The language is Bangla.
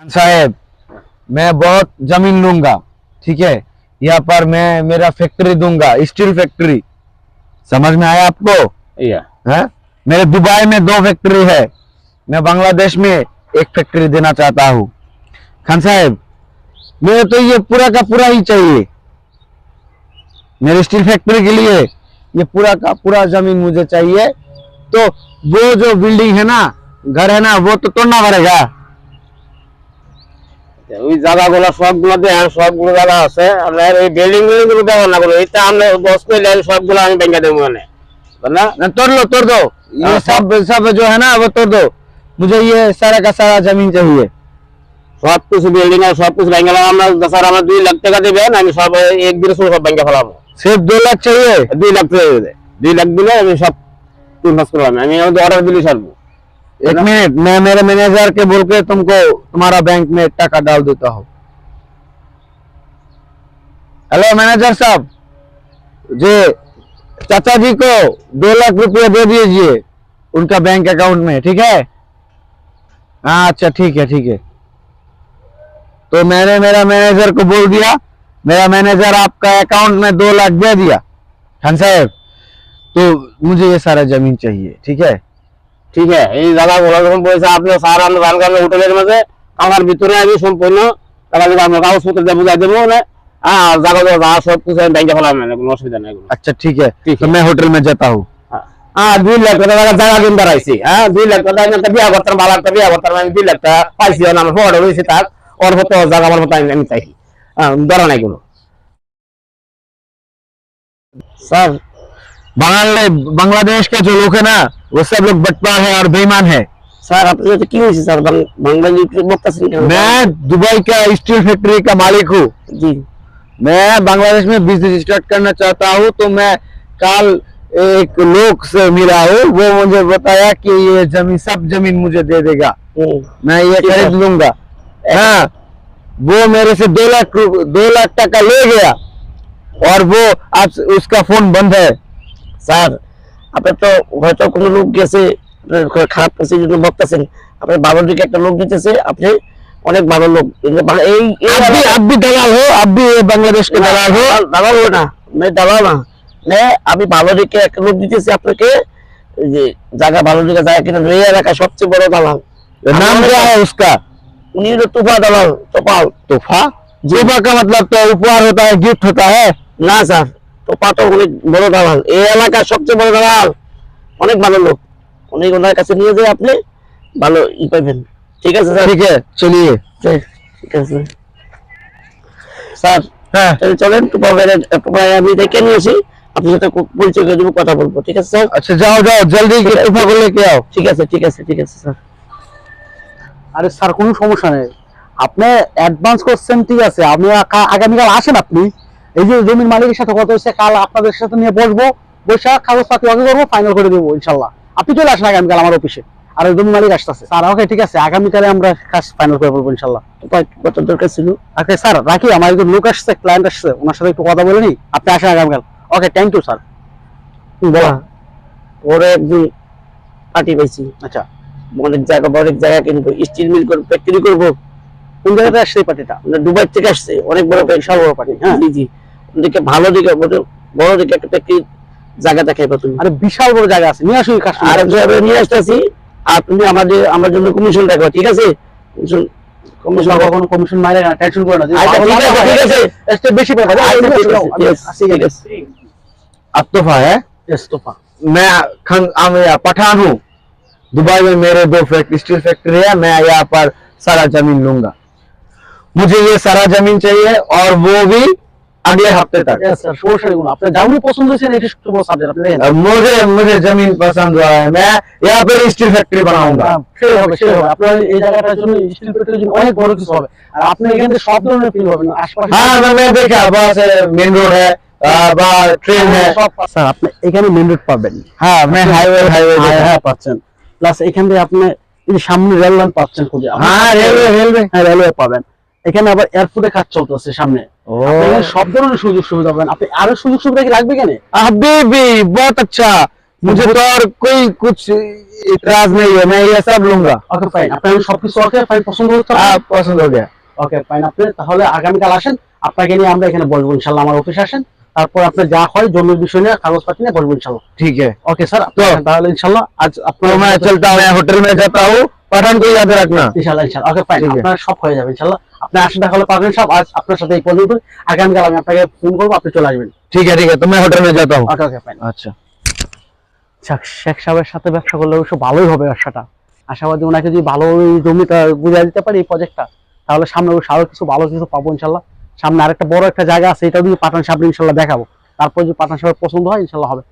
खान साहब मैं बहुत ज़मीन लूँगा ठीक है? यहाँ पर मैं मेरा फैक्ट्री दूँगा स्टील फैक्ट्री समझ में आया आपको? Yeah. है? मेरे दुबई में दो फैक्ट्री है। मैं बांग्लादेश में एक फैक्ट्री देना चाहता हूँ। खान साहब मेरे तो ये पूरा का पूरा ही चाहिए। मेरे स्टील फैक्ट्री के लिए ये पूरा का पूरा ज़मीन मुझे चाहिए। तो वो जो बिल्डिंग है ना घर है ना वो तो तोड़ना पड़ेगा। ওই জায়গাগুলো সবগুলো দেন সবগুলো জায়গা আছে আপনার এই বিল্ডিং বিল্ডিং গুলো দেবো না গুলো এটা আপনি বস করলেন সবগুলো আমি ভেঙে দেবো মানে না ना तोड़ लो तोड़ दो ये हाँ, सब सब जो है ना वो तोड़ दो मुझे ये सारा का सारा जमीन चाहिए সব কিছু বিল্ডিং আর সব কিছু ভেঙে গেলাম আমরা স্যার আমার দুই লাখ টাকা দেবেন আমি সব এক দিনে শুরু সব ভেঙে ফেলাম सिर्फ दो लाख चाहिए দুই লাখ টাকা দেবে দুই লাখ দিলে আমি সব তিন মাস করলাম আমি অর্ডার দিলি সারবো एक मिनट मैं मेरे मैनेजर के बोल के तुमको तुम्हारा बैंक में टका डाल देता हूँ। हेलो मैनेजर साहब। जे चाचा जी को दो लाख रुपया दे दीजिए उनका बैंक अकाउंट में ठीक है? हाँ अच्छा ठीक है ठीक है। तो मैंने मेरा मैनेजर को बोल दिया मेरा मैनेजर आपका अकाउंट में दो लाख दे दिया खान साहब। तो मुझे ये सारा ज़मीन चाहिए ठीक है? ঠিক আছে এই জায়গাগুলো যখন বলছে আপনি স্যার আমরা রান করলে হোটেলের মাঝে আমার ভিতরে আমি সম্পূর্ণ টাকা দেবো আপনার কাগজপত্র দিয়ে বুঝাই দেবো না হ্যাঁ জায়গা জায়গা যা সব কিছু আমি ব্যাংকে ফেলাম না কোনো অসুবিধা নেই এগুলো। अच्छा ठीक है ठीक तो है। मैं होटल में जाता हूँ হ্যাঁ দুই লাখ টাকা টাকা জায়গা দিন দাঁড়াইছি হ্যাঁ দুই লাখ টাকা আমি একটা বিয়া করতাম ভালো একটা বিয়া করতাম আমি দুই লাখ টাকা পাইছি না আমার ফটো রয়েছে তার ওর মতো জায়গা আমার মতো আমি আমি চাই হ্যাঁ ধরা নাই কোনো স্যার बांग्लादेश के जो लोग है ना वो सब लोग बटपार है और बेईमान है। सर आप तो क्यों सर? बांग्लादेश मैं दुबई का स्टील फैक्ट्री का मालिक हूँ। जी। मैं बांग्लादेश में बिज़नेस स्टार्ट करना चाहता हूँ तो मैं कल एक लोग से मिला हूँ। वो मुझे बताया कि ये ज़मीन सब ज़मीन मुझे दे देगा। हम्म। मैं ये खरीद लूँगा। हाँ वो मेरे से दो लाख दो लाख टका ले गया। और वो आज उसका फ़ोन बंद है। স্যার আপনার তো হয়তো কোনো লোক গেছে আপনার খারাপ কাছে জন্য বক্তাছেন আপনার বাবার দিকে একটা লোক দিতেছে আপনি অনেক ভালো লোক কিন্তু বা- এই এই आप भी आप भी दलाल हो आप भी ये बांग्लादेश के दलाल हो দালাল হবে না मैं দালাল না मैं আমি ভালো দিকে একটা লোক দিতেছি আপনাকে এই যে জায়গা ভালো দিকে জায়গা কিনা এই এলাকায় সবচেয়ে বড় দালাল नाम क्या है उसका উনি হলো তুফা দালাল তোপাল तोहफा तोहफा का मतलब तो उपहार होता है गिफ्ट होता है না স্যার তো পাটল অনেক বড় দালাল। এই এলাকার সবচেয়ে বড় দালাল অনেক ভালো লোক। অনেক ওনার কাছে নিয়ে যায় আপনি ভালো ই পাবেন। ঠিক আছে স্যার? ঠিক আছে চলিয়ে ঠিক আছে। স্যার হ্যাঁ। চলেন আমি দেখে নিয়েছি আপনি সাথে পরিচয় করে দেবো কথা বলব। ঠিক আছে স্যার? আচ্ছা যাও যাও জলদি টুফা করলে কে আও। ঠিক আছে ঠিক আছে ঠিক আছে স্যার। আরে স্যার কোনো সমস্যা নেই। আপনি অ্যাডভান্স করছেন ঠিক আছে আপনি আগামীকাল আসেন আপনি? এই যে জমির মালিকের সাথে কথা হচ্ছে কাল আপনাদের সাথে নিয়ে বসবো বসে কাগজপাতি আগে করব ফাইনাল করে দেবো ইনশাল্লাহ। আপনি চলে আসেন আগামীকাল আমার অফিসে আর ওই জমি মালিক আসতেছে। স্যার ওকে ঠিক আছে আগামীকালে আমরা কাজ ফাইনাল করে বলব ইনশাল্লাহ। দরকার ছিল? ওকে স্যার রাখি আমার একজন লোক আসছে ক্লায়েন্ট আসছে ওনার সাথে একটু কথা বলে নি। আপনি আসেন আগামীকাল। Okay thank you sir. বলা পরে একদিন পার্টি পাইছি। আচ্ছা। অনেক জায়গা অনেক জায়গা কিনবো স্টিল মিল করব ফ্যাক্টরি করব। কোন জায়গাতে আসছে এই পার্টিটা দুবাই থেকে আসছে অনেক বড় বড় পার্টি হ্যাঁ? জি জি। ওদিকে ভালো দিকে বড়- বড় দিকে একটা ফ্যাক্টরি জায়গা দেখাইবা তুমি আরে বিশাল বড় জায়গা আছে নিয়ে আসুন আর কাস্টমার হিসাবে নিয়ে আসতেছি আর তুমি আমাদের আমার জন্য কমিশন রাখবা ঠিক আছে কমিশন কমিশন কখনো কমিশন মারে না টেনশন করে না যদি আচ্ছা, ভালো ঠিক আছে, লাগে, ঠিক আছে। একটু বেশি পেয়ে যাবে আচ্ছা, ঠিক আছে, yes, ঠিক আছে। अब तोहफा है ইস্তফা मैं खन हम यहाँ पठान हूँ दुबई में मेरे दो फैक्ट्री स्टील फैक्ट्री है मैं यहाँ पर सारा जमीन लूंगा मुझे ये सारा जमीन चाहिए और वो भी अगले हफ्ते तक Yes, sir, সমস্যা নেই কোনো। আপনার যেমনই পছন্দ হয়েছে এটা সবচেয়ে বড় সাবজেক্ট আপনি নেন। अब मुझे मुझे जमीन पसंद हुआ है मैं यहाँ पर स्टील फैक्ट्री बनाऊंगा হ্যাঁ, সেই হবে সেই হবে আপনার এই জায়গাটার জন্য স্টিল ফ্যাক্টরির জন্য অনেক বড় কিছু হবে আর আপনি এখান থেকে সব ধরনের ফিল পাবেন আশপাশে हाँ मैं मैं देखा वहाँ से मेन रोड है आ, वहाँ ट्रेन है সব স্যার আপনি এখানে মেন রোড পাবেন हाँ मैं हाईवे हाईवे হ্যাঁ হ্যাঁ পাচ্ছেন প্লাস এখান থেকে আপনি এই যে সামনে রেল লাইন পাচ্ছেন খুঁজে আপনি- हाँ रेलवे रेलवे হ্যাঁ রেলওয়ে পাবেন এখানে আবার এয়ারপোর্টে কাজ চলতেছে সামনে আপনি এখানে সব ধরনের সুযোগ সুবিধা পাবেন আপনি আরো সুযোগ সুবিধা কি লাগবে কেন अभी भी बहुत अच्छा मुझे तो और कोई कुछ इतराज नहीं है मैं ये सब लूंगा ওকে ফাইন আপনার সবকিছু ওকে ফাইন পছন্দ হচ্ছে आप पसंद हो गया ওকে ফাইন আপনি তাহলে আগামীকাল আসেন আপনাকে নিয়ে আমরা এখানে বসবো ইনশাল্লাহ আমার অফিসে আসেন তারপর আপনার যা হয় জমির বিষয় নিয়ে কাগজপাতি নিয়ে বসবো ইনশাল্লাহ ठीक है ওকে স্যার তো- তাহলে ইনশাল্লাহ আজ আপনার तो मैं चलता हूँ मैं होटल में जाता हूँ পাঠান ইনশাআল্লাহ ইনশাআল্লাহ। ওকে ফাইন সব হয়ে যাবে ইনশাআল্লাহ। আপনি দেখালে পাবেন সব আজ আপনার সাথে এই পর্যন্ত। আমি আপনাকে ফোন আপনি চলে আসবেন। ঠিক আছে ঠিক আছে। তুমি হোটেলে ওকে ওকে ফাইন আচ্ছা। শেখ সাহেবের সাথে ব্যবসা করলে অবশ্য ভালোই হবে ব্যবসাটা। আশাবাদী ওনাকে যদি ভালো জমিটা বুঝিয়ে দিতে পারি এই প্রজেক্টটা তাহলে সামনে অবশ্য আরও কিছু ভালো কিছু পাবো ইনশাল্লাহ সামনে আরেকটা বড় একটা জায়গা আছে এটা যদি পাঠান সাহেব ইনশাল্লাহ দেখাবো। তারপর যদি পাঠান সাহেব পছন্দ হয় ইনশাল্লাহ হবে।